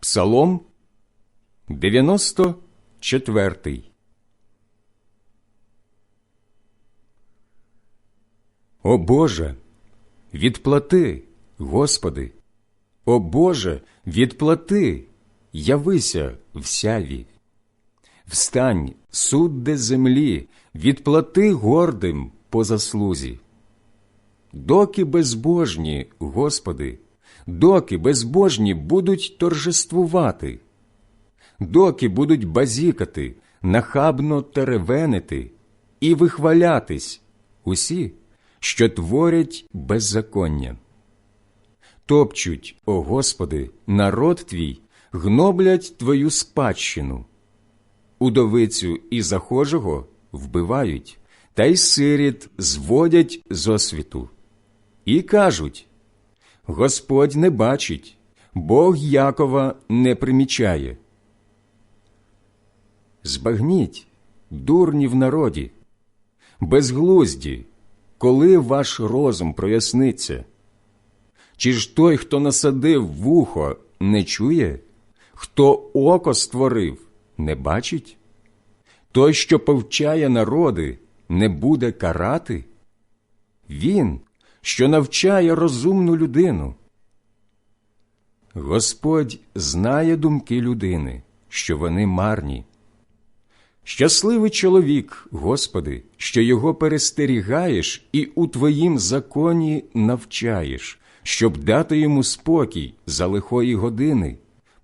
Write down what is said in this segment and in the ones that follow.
Псалом 94 О Боже, відплати, Господи, о Боже, відплати, явися в сяві. Встань, судде землі, відплати гордим по заслузі. Доки безбожні, Господи, доки безбожні будуть торжествувати, доки будуть базікати, нахабно теревенити і вихвалятись усі, що творять беззаконня. Топчуть, о Господи, народ Твій, гноблять Твою спадщину, удовицю і захожого вбивають, та й сиріт зводять з освіту. І кажуть Господь не бачить, Бог Якова не примічає. Збагніть, дурні в народі, безглузді, коли ваш розум проясниться. Чи ж той, хто насадив вухо, не чує, хто око створив, не бачить? Той, що повчає народи, не буде карати? Він, що навчає розумну людину. Господь знає думки людини, що вони марні. Щасливий чоловік, Господи, що його перестерігаєш і у Твоїм законі навчаєш, щоб дати йому спокій за лихої години,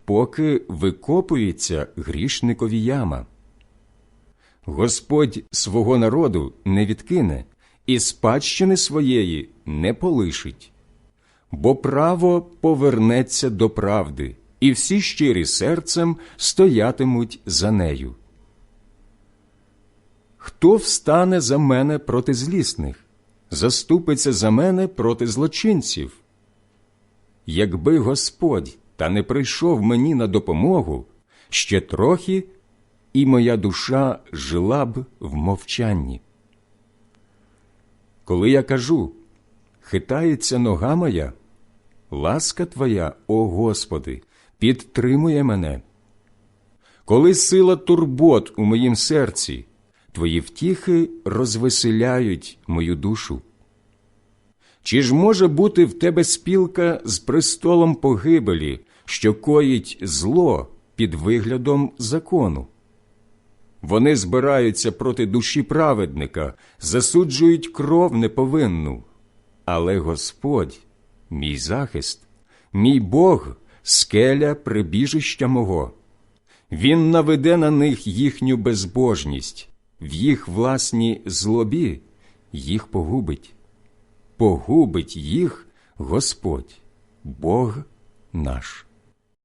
поки викопується грішникові яма. Господь свого народу не відкине і спадщини своєї не полишить, бо право повернеться до правди, і всі щирі серцем стоятимуть за нею. Хто встане за мене проти злісних, заступиться за мене проти злочинців? Якби Господь та не прийшов мені на допомогу, ще трохи, і моя душа жила б в мовчанні. Коли я кажу, хитається нога моя, ласка Твоя, о Господи, підтримує мене. Коли сила турбот у моїм серці, Твої втіхи розвеселяють мою душу. Чи ж може бути в тебе спілка з престолом погибелі, що коїть зло під виглядом закону? Вони збираються проти душі праведника, засуджують кров неповинну. Але Господь, мій захист, мій Бог, скеля прибіжища мого. Він наведе на них їхню безбожність, в їх власній злобі їх погубить. Погубить їх Господь, Бог наш.